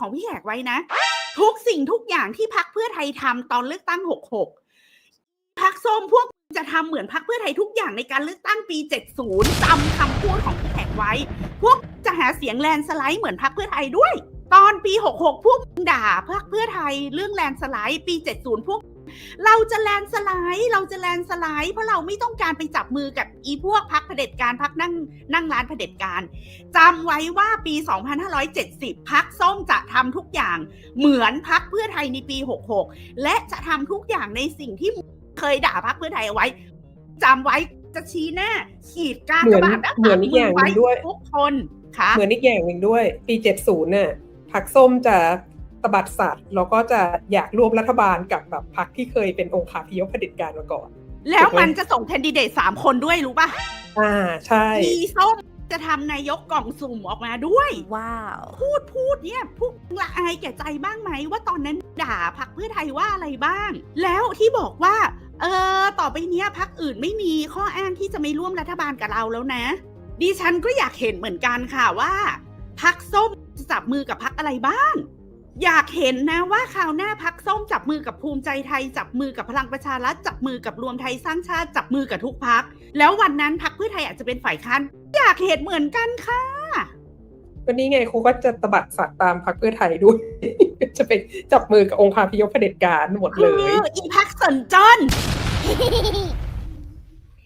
ของพี่แขกไว้นะ ทุกสิ่งทุกอย่างที่พักเพื่อไทยทำตอนเลือกตั้งหกหกพักส้มพวกจะทำเหมือนพักเพื่อไทยทุกอย่างในการเลือกตั้งปี 70จำคำพูดของพี่แขกไว้ พวกจะหาเสียงแลนสไลด์เหมือนพักเพื่อไทยด้วย ตอนปี 66 พวกด่าพักเพื่อไทยเรื่องแลนสไลด์ปี 70 พวก เราจะแลนด์สไลด์เราจะแลนด์สไลด์ เพราะเราไม่ต้องการไปจับมือกับอีพวกพักเผด็จการพักนั่งนั่งร้านเผด็จการจำไว้ว่าปี 2570 พักส้มจะทำทุกอย่างเหมือนพักเพื่อไทยในปี 66 และจะทำทุกอย่างในสิ่งที่เคยด่าพักเพื่อไทยเอาไว้จำไว้จะชี้หน้าขีดกากเหมือนบาทด้านเหมือนอีกอย่างหนึ่งด้วยทุกคนค่ะเหมือนอีกอย่างหนึ่งด้วย ปี 70 น่ะพักส้มจะต บัดสัตว์แล้วก็จะอยากร่วมรัฐบาลกับแบบพักที่เคยเป็นองค์คาพยพเผด็จการมาก่อน แล้วมันจะส่งแคนดิเดตสามคนด้วยรู้ป่ะ อ่าใช่ มีส้มจะทำนายกกล่องสุ่มออกมาด้วย ว้าว พูดพูดเนี่ยพวกละอายแก่ใจบ้างไหมว่าตอนนั้นด่าพักเพื่อไทยว่าอะไรบ้าง แล้วที่บอกว่า เออต่อไปเนี้ยพักอื่นไม่มีข้ออ้างที่จะไม่ร่วมรัฐบาลกับเราแล้วนะ ดิฉันก็อยากเห็นเหมือนกันค่ะว่าพักส้มจะจับมือกับพักอะไรบ้าง อยากเห็นนะว่าคราวหน้าพักส้มจับมือกับภูมิใจไทย จับมือกับพลังประชารัฐจับมือกับรวมไทยสร้างชาติจับมือกับทุกพัก แล้ววันนั้นพักเพื่อไทยอาจจะเป็นฝ่ายค้านอยากเห็นเหมือนกันค่ะก็นี่ไงครูก็จะตบัดสัตว์ตามพักเพื่อไทยด้วย จะเป็นจับมือกับองค์คาพยพเผด็จการหมดเลยอออีพักสัญจร